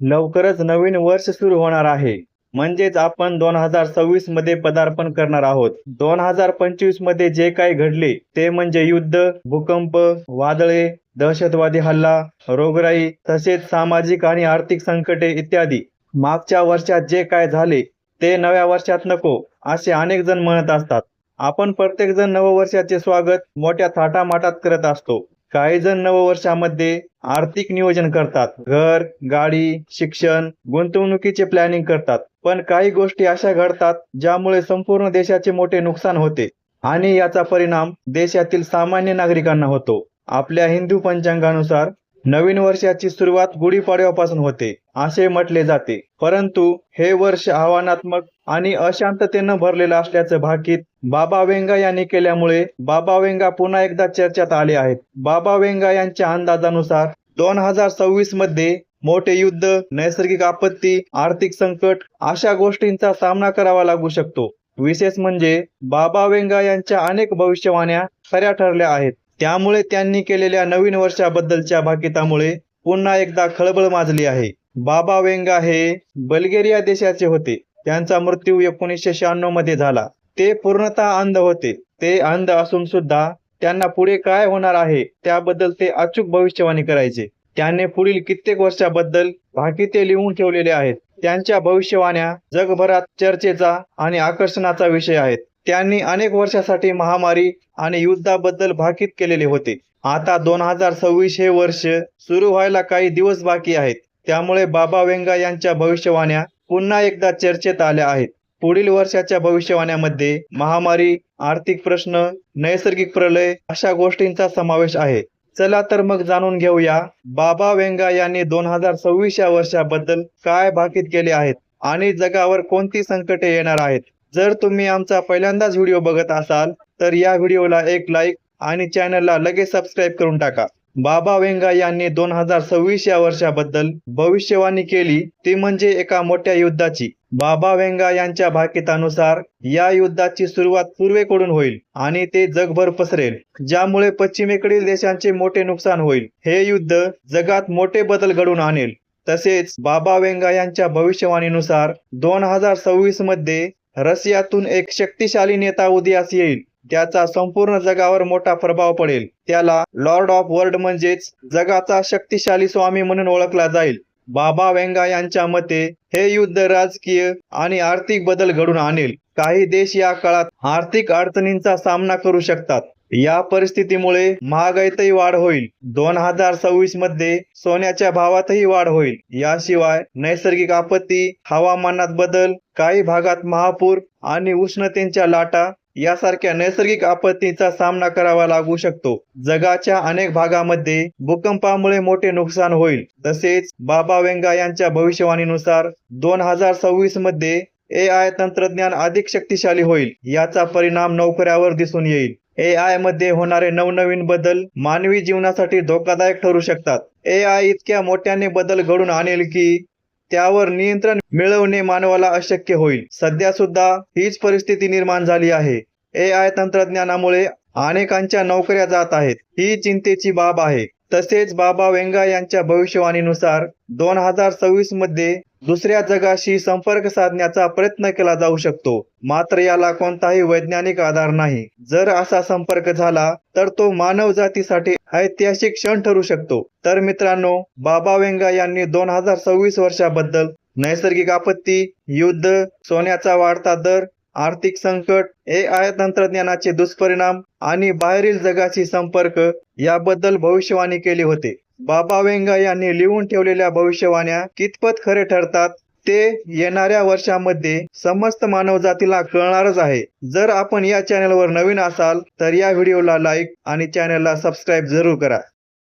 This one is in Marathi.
लवकरच नवीन वर्ष सुरू होणार आहे. म्हणजेच आपण दोन हजार सव्वीसमध्ये पदार्पण करणार आहोत. दोन हजार पंचवीसमध्ये जे काही घडले ते म्हणजे युद्ध भूकंप वादळे दहशतवादी हल्ला रोगराई तसेच सामाजिक आणि आर्थिक संकटे इत्यादी. मागच्या वर्षात जे काय झाले ते नव्या वर्षात नको असे अनेक जण म्हणत असतात. आपण प्रत्येक जण नववर्षाचे स्वागत मोठ्या थाटामाटात करत असतो. काही जण नववर्षामध्ये आर्थिक नियोजन करतात. घर गाडी शिक्षण गुंतवणुकीचे प्लॅनिंग करतात. पण काही गोष्टी अशा घडतात ज्यामुळे संपूर्ण देशाचे मोठे नुकसान होते आणि याचा परिणाम देशातील सामान्य नागरिकांना होतो. आपल्या हिंदू पंचांगानुसार नवीन वर्षाची सुरुवात गुढीपाडव्यापासून होते असे म्हटले जाते. परंतु हे वर्ष आव्हानात्मक आणि अशांततेनं भरलेलं असल्याचं भाकीत बाबा वेंगा यांनी केल्यामुळे बाबा वेंगा पुन्हा एकदा चर्चेत आले आहेत. बाबा वेंगा यांच्या अंदाजानुसार दोन हजार सव्वीसमध्ये मोठे युद्ध नैसर्गिक आपत्ती आर्थिक संकट अशा गोष्टींचा सामना करावा लागू शकतो. विशेष म्हणजे बाबा वेंगा यांच्या अनेक भविष्यवाण्या खऱ्या ठरल्या आहेत. त्यामुळे त्यांनी केलेल्या नवीन वर्षाबद्दलच्या भाकितामुळे पुन्हा एकदा खळबळ माजली आहे. बाबा वेंगा हे बल्गेरिया देशाचे होते. त्यांचा मृत्यू एकोणीसशे शहाण्णवमध्ये झाला. ते पूर्णतः अंध होते. ते अंध असून सुद्धा त्यांना पुढे काय होणार आहे त्याबद्दल ते अचूक भविष्यवाणी करायचे. त्याने पुढील कित्येक वर्षाबद्दल भाकिते लिहून ठेवलेले आहेत. त्यांच्या भविष्यवाण्या जगभरात चर्चेचा आणि आकर्षणाचा विषय आहेत. त्यांनी अनेक वर्षासाठी महामारी आणि युद्धाबद्दल भाकीत केलेले होते. आता दोन हजार सव्वीस हे वर्ष सुरू व्हायला काही दिवस बाकी आहेत. त्यामुळे बाबा वेंगा यांच्या भविष्यवाण्या पुन्हा एकदा चर्चेत आल्या आहेत. पुढील वर्षाच्या भविष्यवाण्यामध्ये महामारी आर्थिक प्रश्न नैसर्गिक प्रलय अशा गोष्टींचा समावेश आहे. चला तर मग जाणून घेऊया बाबा वेंगा यांनी दोन हजार सव्वीस या वर्षाबद्दल काय भाकीत केले आहेत आणि जगावर कोणती संकटे येणार आहेत. जर तुम्ही आमचा पहिल्यांदाच व्हिडिओ बघत असाल तर या व्हिडिओला एक लाईक आणि चॅनलला लगेच सबस्क्राईब करून टाका. बाबा वेंगा यांनी दोन हजार सव्वीस या वर्षाबद्दल भविष्यवाणी केली ती म्हणजे एका मोठ्या युद्धाची. बाबा वेंगा यांच्या भाकितानुसार या युद्धाची सुरुवात पूर्वेकडून होईल आणि ते जगभर पसरेल ज्यामुळे पश्चिमेकडील देशांचे मोठे नुकसान होईल. हे युद्ध जगात मोठे बदल घडून आणेल. तसेच बाबा वेंगा यांच्या भविष्यवाणीनुसार दोन हजार सव्वीसमध्ये रशियातून एक शक्तिशाली नेता उदयास येईल. त्याचा संपूर्ण जगावर मोठा प्रभाव पडेल. त्याला लॉर्ड ऑफ वर्ल्ड म्हणजेच जगाचा शक्तिशाली स्वामी म्हणून ओळखला जाईल. बाबा वेंगा यांच्या मते हे युद्ध राजकीय आणि आर्थिक बदल घडून आणेल. काही देश या काळात आर्थिक अडचणींचा सामना करू शकतात. या परिस्थितीमुळे महागाईतही वाढ होईल. दोन हजार सव्वीसमध्ये सोन्याच्या भावातही वाढ होईल. याशिवाय नैसर्गिक आपत्ती हवामानात बदल काही भागात महापूर आणि उष्णतेच्या लाटा यासारख्या नैसर्गिक आपत्तीचा सामना करावा लागू शकतो. जगाच्या अनेक भागामध्ये भूकंपामुळे मोठे नुकसान होईल. तसेच बाबा वेंगा यांच्या भविष्यवाणीनुसार दोन हजार सव्वीसमध्ये ए आय तंत्रज्ञान अधिक शक्तिशाली होईल. याचा परिणाम नोकऱ्यावर दिसून येईल. ए आयमध्ये होणारे नवनवीन बदल मानवी जीवनासाठी धोकादायक ठरू शकतात. ए आय इतक्या मोठ्याने बदल घडून आणेल की त्यावर नियंत्रण मिळवणे मानवाला अशक्य होईल. सध्या सुद्धा हीच परिस्थिती निर्माण झाली आहे. ए आय तंत्रज्ञानामुळे अनेकांच्या नोकऱ्या जात आहेत. ही चिंतेची बाब आहे. तसेच बाबा वेंगा यांच्या भविष्यवाणीनुसार दोन हजार सव्वीसमध्ये दुसऱ्या जगाशी संपर्क साधण्याचा प्रयत्न केला जाऊ शकतो. मात्र याला कोणताही वैज्ञानिक आधार नाही. जर असा संपर्क झाला तर तो मानव जातीसाठी ऐतिहासिक क्षण ठरू शकतो. तर मित्रांनो बाबा वेंगा यांनी दोन हजार सव्वीस वर्षाबद्दल नैसर्गिक आपत्ती युद्ध सोन्याचा वाढता दर आर्थिक संकट ए आय तंत्रज्ञानाचे दुष्परिणाम आणि बाहेरील जगाशी संपर्क याबद्दल भविष्यवाणी केली होते. बाबा वेंगा यांनी लिहून ठेवलेल्या भविष्यवाण्या कितपत खरे ठरतात ते येणाऱ्या वर्षामध्ये समस्त मानवजातीला कळणारच आहे. जर आपण या चॅनलवर नवीन असाल तर या व्हिडिओला लाईक आणि चॅनलला सबस्क्राईब जरूर करा.